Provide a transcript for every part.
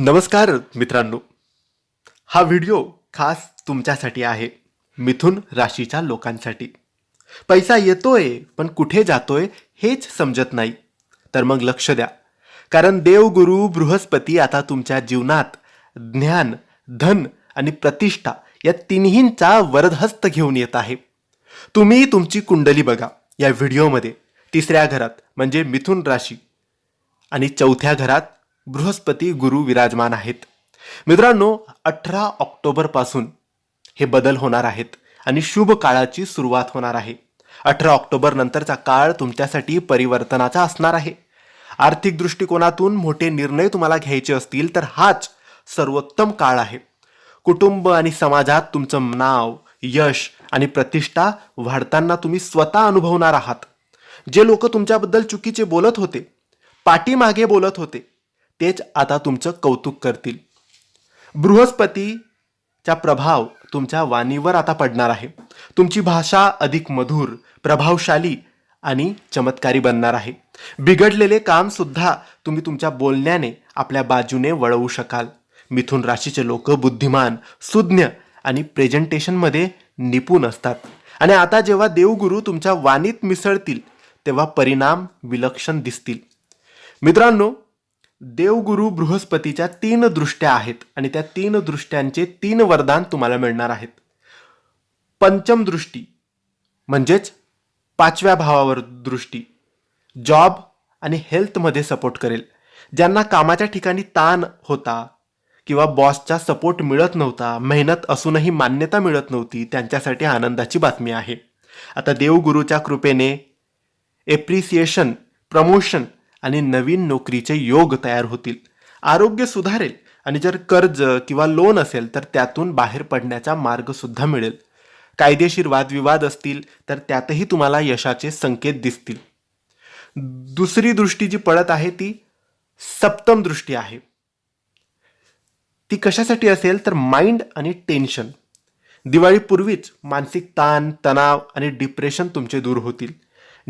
नमस्कार मित्रांनो. हा व्हिडिओ खास तुमच्यासाठी आहे मिथुन राशीच्या लोकांसाठी. पैसा येतोय पण कुठे जातोय हेच समजत नाही. तर मग लक्ष द्या. कारण देवगुरु बृहस्पती आता तुमच्या जीवनात ज्ञान धन आणि प्रतिष्ठा या तिन्हींचा वरदहस्त घेऊन येत आहे. तुम्ही तुमची कुंडली बघा या व्हिडिओमध्ये. तिसऱ्या घरात म्हणजे मिथुन राशी. आणि चौथ्या घरात बृहस्पती गुरु विराजमान आहेत. मित्रांनो अठरा ऑक्टोबरपासून हे बदल होणार आहेत आणि शुभ काळाची सुरुवात होणार आहे. अठरा ऑक्टोबर नंतरचा काळ तुमच्यासाठी परिवर्तनाचा असणार आहे. आर्थिक दृष्टिकोनातून मोठे निर्णय तुम्हाला घ्यायचे असतील तर हाच सर्वोत्तम काळ आहे. कुटुंब आणि समाजात तुमचं नाव यश आणि प्रतिष्ठा वाढताना तुम्ही स्वतः अनुभवणार आहात. जे लोक तुमच्याबद्दल चुकीचे बोलत होते पाठीमागे बोलत होते तेच आता तुमचं कौतुक करतील. बृहस्पतीचा प्रभाव तुमच्या वाणीवर आता पडणार आहे. तुमची भाषा अधिक मधुर प्रभावशाली आणि चमत्कारी बनणार आहे. बिघडलेले कामसुद्धा तुम्ही तुमच्या बोलण्याने आपल्या बाजूने वळवू शकाल. मिथुन राशीचे लोक बुद्धिमान सुज्ञ आणि प्रेझेंटेशनमध्ये निपुण असतात. आणि आता जेव्हा देवगुरु तुमच्या वाणीत मिसळतील तेव्हा परिणाम विलक्षण दिसतील. मित्रांनो देवगुरु बृहस्पतीच्या तीन दृष्ट्या आहेत आणि त्या तीन दृष्ट्यांचे तीन वरदान तुम्हाला मिळणार आहेत. पंचम दृष्टी म्हणजेच पाचव्या भावावर दृष्टी. जॉब आणि हेल्थमध्ये सपोर्ट करेल. ज्यांना कामाच्या ठिकाणी ताण होता किंवा बॉसचा सपोर्ट मिळत नव्हता मेहनत असूनही मान्यता मिळत नव्हती त्यांच्यासाठी आनंदाची बातमी आहे. आता देवगुरूच्या कृपेने एप्रिसिएशन प्रमोशन आणि नवीन नोकरीचे योग तयार होतील. आरोग्य सुधारेल आणि जर कर्ज किंवा लोन असेल तर त्यातून बाहेर पडण्याचा मार्गसुद्धा मिळेल. कायदेशीर वादविवाद असतील तर त्यातही तुम्हाला यशाचे संकेत दिसतील. दुसरी दृष्टी जी पडत आहे ती सप्तम दृष्टी आहे. ती कशासाठी असेल तर माइंड आणि टेन्शन दिवाळीपूर्वीच मानसिक ताण तणाव आणि डिप्रेशन तुमचे दूर होतील.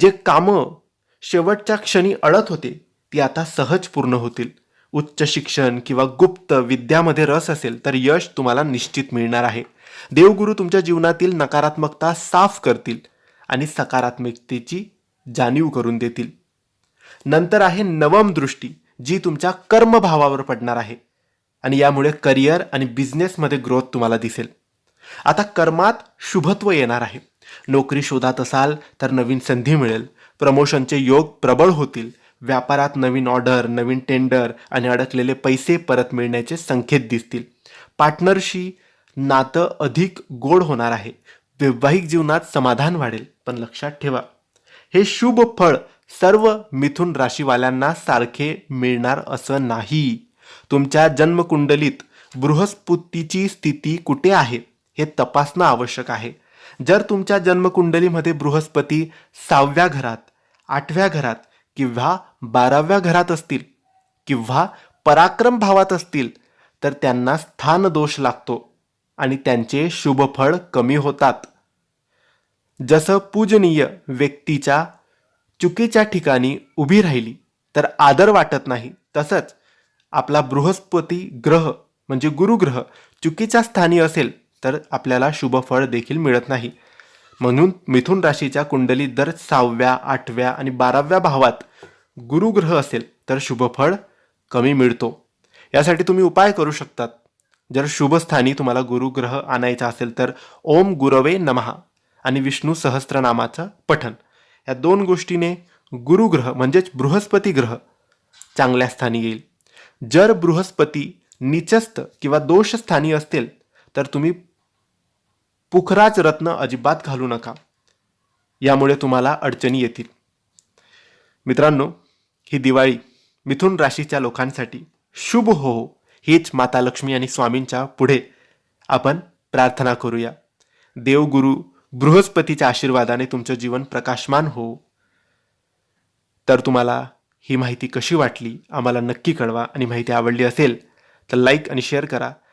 जे कामं शेवटच्या क्षणी अडत होते. ती आता सहज पूर्ण होतील. उच्च शिक्षण किंवा गुप्त विद्यामध्ये रस असेल तर यश तुम्हाला निश्चित मिळणार आहे. देवगुरु तुमच्या जीवनातील नकारात्मकता साफ करतील आणि सकारात्मकतेची जाणीव करून देतील. नंतर आहे नवम दृष्टी जी तुमच्या कर्मभावावर पडणार आहे आणि यामुळे करिअर आणि बिझनेसमध्ये ग्रोथ तुम्हाला दिसेल. आता कर्मात शुभत्व येणार आहे. नोकरी शोधात असाल तर नवीन संधी मिळेल. प्रमोशनचे योग प्रबळ होतील. व्यापारात नवीन ऑर्डर नवीन टेंडर आणि अडकलेले पैसे परत मिळण्याचे संकेत दिसतील. पार्टनरशी नातं अधिक गोड होणार आहे. वैवाहिक जीवनात समाधान वाढेल. पण लक्षात ठेवा हे शुभ फळ सर्व मिथुन राशीवाल्यांना सारखे मिळणार असं नाही. तुमच्या जन्मकुंडलीत बृहस्पतीची स्थिती कुठे आहे हे तपासणं आवश्यक आहे. जर तुमच्या जन्मकुंडलीमध्ये बृहस्पती सहाव्या घरात आठव्या घरात किंवा बाराव्या घरात असतील किंवा पराक्रम भावात असतील तर त्यांना स्थान दोष लागतो आणि त्यांचे शुभफळ कमी होतात. जसं पूजनीय व्यक्तीच्या चुकीच्या ठिकाणी उभी राहिली तर आदर वाटत नाही. तसंच आपला बृहस्पती ग्रह म्हणजे गुरुग्रह चुकीच्या स्थानी असेल तर आपल्याला शुभफळ देखील मिळत नाही. म्हणून मिथुन राशीच्या कुंडलीत जर सहाव्या आठव्या आणि बाराव्या भावात गुरुग्रह असेल तर शुभफळ कमी मिळतो. यासाठी तुम्ही उपाय करू शकतात. जर शुभस्थानी तुम्हाला गुरुग्रह आणायचा असेल तर ओम गुरवे नमहा आणि विष्णू सहस्त्रनामाचं पठन या दोन गोष्टीने गुरुग्रह म्हणजेच बृहस्पती ग्रह चांगल्या स्थानी येईल. जर बृहस्पती निचस्त किंवा दोषस्थानी असतील तर तुम्ही पुखराज रत्न अजिबात घालू नका. यामुळे तुम्हाला अडचणी येतील. मित्रांनो ही दिवाळी मिथुन राशीच्या लोकांसाठी शुभ हो हीच माता लक्ष्मी आणि स्वामींच्या पुढे आपण प्रार्थना करूया. देवगुरु बृहस्पतीच्या आशीर्वादाने तुमचं जीवन प्रकाशमान हो. तर तुम्हाला ही माहिती कशी वाटली आम्हाला नक्की कळवा. आणि माहिती आवडली असेल तर लाईक आणि शेअर करा.